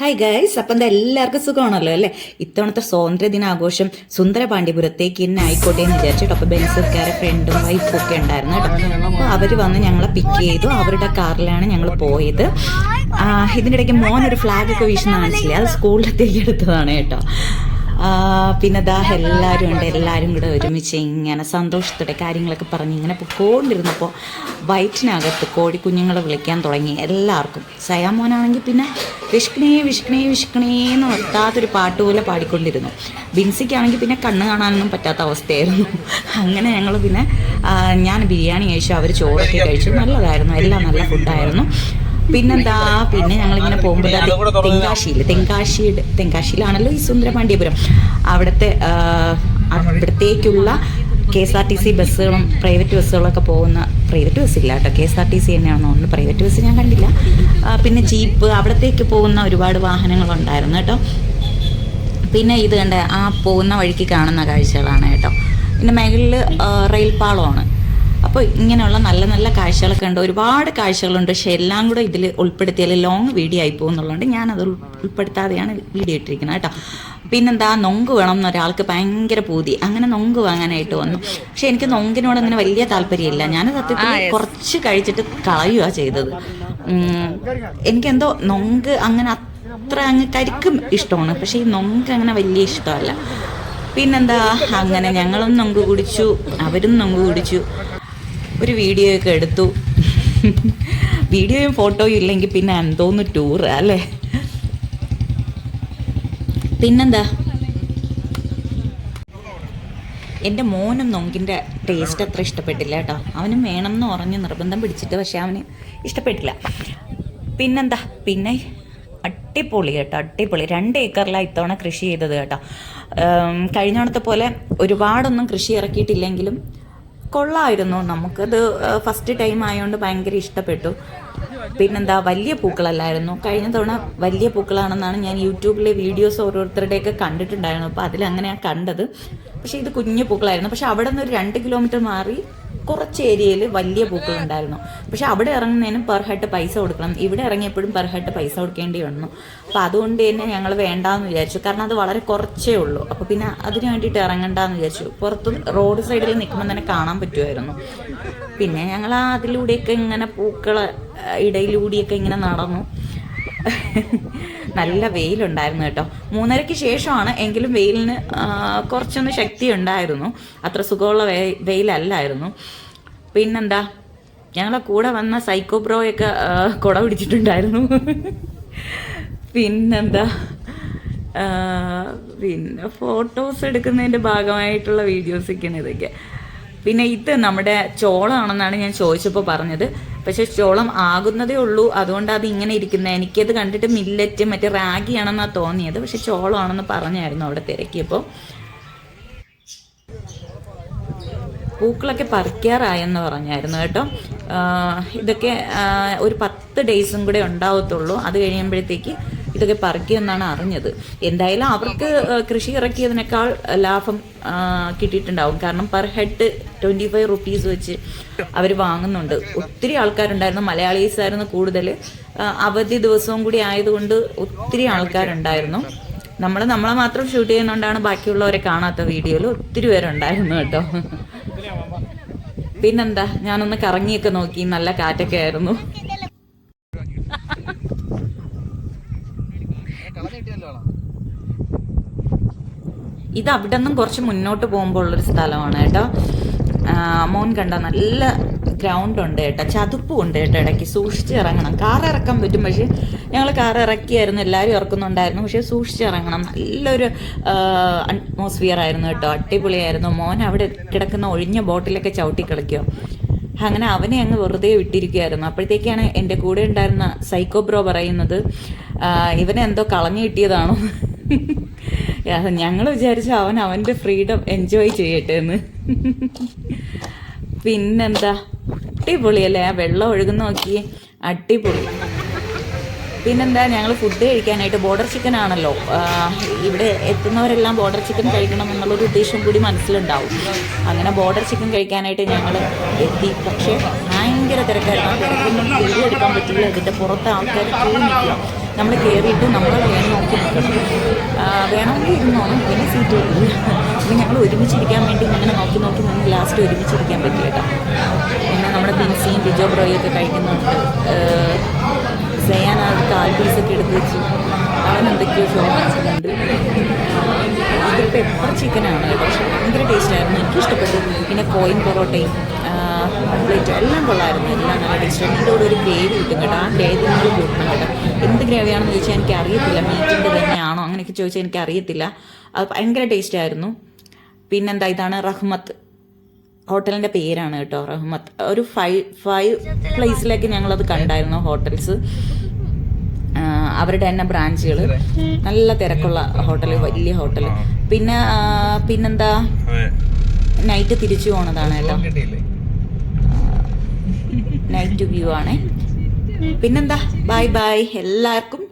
Hi guys അപ്പം എന്താ എല്ലാവർക്കും സുഖമാണല്ലോ അല്ലേ? ഇത്തവണത്തെ സ്വാതന്ത്ര്യ ദിനാഘോഷം സുന്ദരപാണ്ഡിപുരത്തേക്ക് ഇന്ന് ആയിക്കോട്ടെ എന്ന് വിചാരിച്ചിട്ട് അപ്പോൾ ബെൻസർക്കാരെ ഫ്രണ്ടും വൈഫും ഒക്കെ ഉണ്ടായിരുന്നു കേട്ടോ. അപ്പോൾ അവർ വന്ന് ഞങ്ങളെ പിക്ക് ചെയ്തു. അവരുടെ കാറിലാണ് ഞങ്ങൾ പോയത്. ഇതിനിടയ്ക്ക് മോനൊരു ഇടയ്ക്ക് മോൻ ഒരു ഫ്ലാഗ് ഒക്കെ വീശുന്ന കാണിച്ചില്ലേ? അത് സ്കൂളിലത്തേക്ക് എടുത്തതാണ് കേട്ടോ. പിന്നെ ദാ എല്ലാവരും ഉണ്ട് എല്ലാവരും കൂടെ ഒരുമിച്ച് ഇങ്ങനെ സന്തോഷത്തോടെ കാര്യങ്ങളൊക്കെ പറഞ്ഞ് ഇങ്ങനെ പൊക്കോണ്ടിരുന്നപ്പോൾ വയറ്റിനകത്ത് കോഴിക്കുഞ്ഞുങ്ങളെ വിളിക്കാൻ തുടങ്ങി എല്ലാവർക്കും. സയാമോനാണെങ്കിൽ പിന്നെ വിഷ്ണേ വിഷ്ണേ വിഷ്ണേ എന്ന് നിർത്താത്തൊരു പാട്ട് പോലെ പാടിക്കൊണ്ടിരുന്നു. ബിൻസിക്കാണെങ്കിൽ പിന്നെ കണ്ണ് കാണാനൊന്നും പറ്റാത്ത അവസ്ഥയായിരുന്നു. അങ്ങനെ ഞങ്ങൾ പിന്നെ ഞാൻ ബിരിയാണി കഴിച്ചു അവർ ചോറൊക്കെ കഴിച്ചു. നല്ലതായിരുന്നു എല്ലാം നല്ല ഫുഡായിരുന്നു പിന്നെന്താ? പിന്നെ ഞങ്ങളിങ്ങനെ പോകുമ്പോൾ തെങ്കാശിയിൽ തെങ്കാശിയുടെ തെങ്കാശിയിലാണല്ലോ ഈ സുന്ദരപാണ്ഡ്യപുരം അവിടുത്തെ അവിടത്തേക്കുള്ള K S R T C ബസ്സുകളും പ്രൈവറ്റ് ബസ്സുകളൊക്കെ പോകുന്ന പ്രൈവറ്റ് ബസ്സില്ല കേട്ടോ. K S R T C തന്നെയാണെന്ന് തോന്നുന്നു. പ്രൈവറ്റ് ബസ് ഞാൻ കണ്ടില്ല. പിന്നെ ജീപ്പ് അവിടത്തേക്ക് പോകുന്ന ഒരുപാട് വാഹനങ്ങളുണ്ടായിരുന്നു കേട്ടോ. പിന്നെ ഇത് കണ്ട ആ പോകുന്ന വഴിക്ക് കാണുന്ന കാഴ്ചകളാണ് കേട്ടോ. പിന്നെ മേഖലയിൽ റെയിൽ പാളമാണ് അപ്പോൾ ഇങ്ങനെയുള്ള നല്ല നല്ല കാഴ്ചകളൊക്കെ ഉണ്ട്. ഒരുപാട് കാഴ്ചകളുണ്ട്. പക്ഷെ എല്ലാം കൂടെ ഇതിൽ ഉൾപ്പെടുത്തിയാൽ ലോങ് വീഡിയോ ആയി പോകുന്നുള്ളതുകൊണ്ട് ഞാനത് ഉൾ- ഉൾപ്പെടുത്താതെയാണ് വീഡിയോ ഇട്ടിരിക്കുന്നത് കേട്ടോ. പിന്നെന്താ നൊങ്ക് വേണം എന്ന് ഒരാൾക്ക് ഭയങ്കര പൂതി. അങ്ങനെ നൊങ്ക് വാങ്ങാനായിട്ട് വന്നു. പക്ഷെ എനിക്ക് നൊങ്കിനോട് അങ്ങനെ വലിയ താല്പര്യമില്ല. ഞാൻ സത്യത്തിൽ കുറച്ച് കഴിച്ചിട്ട് കളയുക ചെയ്തത്. എനിക്കെന്തോ നൊങ്ക് അങ്ങനെ അത്ര അങ്ങ് കരിക്കും ഇഷ്ടമാണ്. പക്ഷേ ഈ നൊങ്ക് അങ്ങനെ വലിയ ഇഷ്ടമല്ല. പിന്നെന്താ അങ്ങനെ ഞങ്ങളും നൊങ്ക് കുടിച്ചു. അവരും നൊങ്ക് കുടിച്ചു. ഒരു വീഡിയോ ഒക്കെ എടുത്തു. വീഡിയോയും ഫോട്ടോയും ഇല്ലെങ്കിൽ പിന്നെ എന്തോന്ന് ടൂർ അല്ലേ? പിന്നെന്താ? എന്റെ മോനും നൊങ്കിന്റെ ടേസ്റ്റ് അത്ര ഇഷ്ടപ്പെട്ടില്ല കേട്ടോ. അവനും വേണം എന്ന് പറഞ്ഞ് നിർബന്ധം പിടിച്ചിട്ട് പക്ഷെ അവന് ഇഷ്ടപ്പെട്ടില്ല. പിന്നെന്താ? പിന്നെ അടിപൊളി കേട്ടോ അടിപൊളി രണ്ട് ഏക്കറിലാണ് ഇത്തവണ കൃഷി ചെയ്തത് കേട്ടോ. കഴിഞ്ഞോണത്തെ പോലെ ഒരുപാടൊന്നും കൃഷി ഇറക്കിയിട്ടില്ലെങ്കിലും കൊള്ളായിരുന്നു. നമുക്കത് ഫസ്റ്റ് ടൈം ആയതുകൊണ്ട് ഭയങ്കര ഇഷ്ടപ്പെട്ടു. പിന്നെന്താ വലിയ പൂക്കളല്ലായിരുന്നു. കഴിഞ്ഞ തവണ വലിയ പൂക്കളാണെന്നാണ് ഞാൻ യൂട്യൂബിലെ വീഡിയോസ് ഓരോരുത്തരുടെയൊക്കെ കണ്ടിട്ടുണ്ടായിരുന്നു അപ്പോൾ അതിലങ്ങനെയാണ് കണ്ടത്. പക്ഷേ ഇത് കുഞ്ഞു പൂക്കളായിരുന്നു. പക്ഷേ അവിടെ നിന്ന് ഒരു രണ്ട് കിലോമീറ്റർ മാറി കുറച്ച് ഏരിയയിൽ വലിയ പൂക്കൾ ഉണ്ടായിരുന്നു പക്ഷെ അവിടെ ഇറങ്ങുന്നതിനും പെർ ഹെഡ് പൈസ കൊടുക്കണം. ഇവിടെ ഇറങ്ങിയപ്പോഴും പെർ ഹെഡ് പൈസ കൊടുക്കേണ്ടി വന്നു. അപ്പോൾ അതുകൊണ്ട് തന്നെ ഞങ്ങൾ വേണ്ടാന്ന് വിചാരിച്ചു. കാരണം അത് വളരെ കുറച്ചേ ഉള്ളൂ. അപ്പോൾ പിന്നെ അതിന് വേണ്ടിയിട്ട് ഇറങ്ങണ്ടെന്ന് വിചാരിച്ചു. പുറത്ത് റോഡ് സൈഡിൽ നിൽക്കുമ്പോൾ തന്നെ കാണാൻ പറ്റുമായിരുന്നു. പിന്നെ ഞങ്ങൾ അതിലൂടെയൊക്കെ ഇങ്ങനെ പൂക്കൾ ഇടയിലൂടെയൊക്കെ ഇങ്ങനെ നടന്നു. നല്ല വെയിലുണ്ടായിരുന്നു കേട്ടോ. മൂന്നരയ്ക്ക് ശേഷമാണ് എങ്കിലും വെയിലിന് കുറച്ചൊന്ന് ശക്തി ഉണ്ടായിരുന്നു അത്ര സുഖമുള്ള വെയിലല്ലായിരുന്നു. പിന്നെന്താ? ഞങ്ങളെ കൂടെ വന്ന സൈക്കോ ബ്രോയൊക്കെ കുട പിടിച്ചിട്ടുണ്ടായിരുന്നു. പിന്നെന്താ? പിന്നെ ഫോട്ടോസ് എടുക്കുന്നതിന്റെ ഭാഗമായിട്ടുള്ള വീഡിയോസൊക്കെയാണ് ഇതൊക്കെ. പിന്നെ ഇത് നമ്മുടെ ചോളമാണെന്നാണ് ഞാൻ ചോദിച്ചപ്പോൾ പറഞ്ഞത്. പക്ഷെ ചോളം ആകുന്നതേ ഉള്ളൂ. അതുകൊണ്ട് അത് ഇങ്ങനെ ഇരിക്കുന്നത് എനിക്കത് കണ്ടിട്ട് മില്ലറ്റ് മറ്റേ റാഗിയാണെന്നാണ് തോന്നിയത്. പക്ഷെ ചോളമാണെന്ന് പറഞ്ഞായിരുന്നു അവിടെ തിരക്കിയപ്പോൾ പൂക്കളൊക്കെ പറിക്കാറായെന്ന് പറഞ്ഞായിരുന്നു കേട്ടോ. ഇതൊക്കെ ഒരു പത്ത് ഡേയ്സും കൂടെ ഉണ്ടാവത്തുള്ളൂ. അത് കഴിയുമ്പോഴത്തേക്ക് ഇതൊക്കെ പറിക്കുമെന്നാണ് അറിഞ്ഞത്. എന്തായാലും അവർക്ക് കൃഷി ഇറക്കിയതിനേക്കാൾ ലാഭം കിട്ടിയിട്ടുണ്ടാവും. കാരണം per head twenty five rupees വെച്ച് അവർ വാങ്ങുന്നുണ്ട്. ഒത്തിരി ആൾക്കാരുണ്ടായിരുന്നു. മലയാളീസ് ആയിരുന്നു കൂടുതൽ അവധി ദിവസവും കൂടി ആയതുകൊണ്ട് ഒത്തിരി ആൾക്കാരുണ്ടായിരുന്നു. നമ്മൾ നമ്മളെ മാത്രം ഷൂട്ട് ചെയ്യുന്നതുകൊണ്ടാണ് ബാക്കിയുള്ളവരെ കാണാത്ത വീഡിയോയിൽ ഒത്തിരി പേരുണ്ടായിരുന്നു കേട്ടോ. പിന്നെന്താ? ഞാനൊന്ന് കറങ്ങിയൊക്കെ നോക്കി. നല്ല കാറ്റൊക്കെ ആയിരുന്നു. ഇത് അവിടെ നിന്നും കുറച്ച് മുന്നോട്ട് പോകുമ്പോൾ ഉള്ളൊരു സ്ഥലമാണ് കേട്ടോ. മോൻ കണ്ട നല്ല ഗ്രൗണ്ട് ഉണ്ട് കേട്ടോ. ചതുപ്പും ഉണ്ട് കേട്ടോ ഇടയ്ക്ക്. സൂക്ഷിച്ച് ഇറങ്ങണം. കാർ ഇറക്കാൻ പറ്റും. പക്ഷേ ഞങ്ങൾ കാർ ഇറക്കിയായിരുന്നു. എല്ലാവരും ഇറക്കുന്നുണ്ടായിരുന്നു. പക്ഷേ സൂക്ഷിച്ച് ഇറങ്ങണം. നല്ലൊരു അറ്റ്മോസ്ഫിയർ ആയിരുന്നു കേട്ടോ. അടിപൊളിയായിരുന്നു. മോൻ അവിടെ കിടക്കുന്ന ഒഴിഞ്ഞ ബോട്ടിലൊക്കെ ചവിട്ടി കളിക്കുക അങ്ങനെ അവനെ അങ്ങ് വെറുതെ വിട്ടിരിക്കുകയായിരുന്നു. അപ്പോഴത്തേക്കാണ് എന്റെ കൂടെ ഉണ്ടായിരുന്ന സൈക്കോബ്രോ പറയുന്നത് "ആ, ഇവനെ എന്തോ കളഞ്ഞു കിട്ടിയതാണോ? ഞങ്ങൾ വിചാരിച്ചു അവൻ അവന്റെ ഫ്രീഡം എൻജോയ് ചെയ്യട്ടെ എന്ന്. പിന്നെന്താ? അടിപൊളിയല്ലേ? ആ വെള്ളം ഒഴുകുന്ന നോക്കിയേ. അടിപൊളി. പിന്നെന്താ ഞങ്ങൾ ഫുഡ് കഴിക്കാനായിട്ട് ബോർഡർ ചിക്കൻ ആണല്ലോ. ഇവിടെ എത്തുന്നവരെല്ലാം ബോർഡർ ചിക്കൻ കഴിക്കണം എന്നുള്ളൊരു ഉദ്ദേശം കൂടി മനസ്സിലുണ്ടാവും. അങ്ങനെ ബോർഡർ ചിക്കൻ കഴിക്കാനായിട്ട് ഞങ്ങൾ എത്തി. പക്ഷേ ഭയങ്കര തിരക്കായിരുന്നു. ഫുഡ് എടുക്കാൻ പറ്റില്ല. ഇതിന്റെ പുറത്ത് ആൾക്കാർ ക്യൂ നമ്മൾ കയറിയിട്ട് നമ്മൾ വേണം നോക്കി നിൽക്കണം. വേണമെങ്കിൽ ഇരുന്നോണം പിന്നെ സീറ്റ് കിട്ടില്ല പിന്നെ ഞങ്ങൾ ഒരുമിച്ചിരിക്കാൻ വേണ്ടി ഇങ്ങനെ നോക്കി നോക്കി നിന്ന് ലാസ്റ്റ് ഒരുമിച്ചിരിക്കാൻ പറ്റിയിട്ടാണ് പിന്നെ നമ്മുടെ ബിൻസിയും ബിജോ ബ്രോയും ഒക്കെ കഴിക്കുന്നുണ്ട്. ആ കാൽ പീസൊക്കെ എടുത്ത് വെച്ച് അവൻ എന്തൊക്കെയോ ഷോ കാണിച്ചിട്ടുണ്ട്. ഇത് പെപ്പർ ചിക്കനാണ് പക്ഷേ ഭയങ്കര ടേസ്റ്റായിരുന്നു എനിക്ക് ഇഷ്ടപ്പെട്ടു. പിന്നെ കോയിൻ പൊറോട്ടയും പ്ലേറ്റ് എല്ലാം കൊള്ളായിരുന്നു. എല്ലാം നല്ല ടേസ്റ്റ് ഇതിന്റെ കൂടെ ഒരു ഗ്രേവി കിട്ടും കേട്ടോ. ആ ഗ്രേവി നമ്മൾ കൂട്ടണം കേട്ടോ. എന്ത് ഗ്രേവിയാണെന്ന് ചോദിച്ചാൽ എനിക്ക് അറിയത്തില്ല. മീറ്റിന്റെ തന്നെയാണോ അങ്ങനെയൊക്കെ ചോദിച്ചാൽ എനിക്ക് അറിയത്തില്ല. അത് ഭയങ്കര ടേസ്റ്റ് ആയിരുന്നു. പിന്നെന്താ? ഇതാണ് റഹ്മത്ത് ഹോട്ടലിന്റെ പേരാണ് കേട്ടോ. റഹ്മത്ത്. ഒരു ഫൈവ് ഫൈവ് പ്ലേസിലേക്ക് ഞങ്ങളത് കണ്ടായിരുന്നു ഹോട്ടൽസ്. അവരുടെ തന്നെ ബ്രാഞ്ചുകൾ നല്ല തിരക്കുള്ള ഹോട്ടൽ വലിയ ഹോട്ടൽ പിന്നെ പിന്നെന്താ? നൈറ്റ് തിരിച്ചു പോണതാണ് കേട്ടോ. നൈറ്റ് വ്യൂ ആണ്. പിന്നെന്താ? ബൈ ബൈ എല്ലാവർക്കും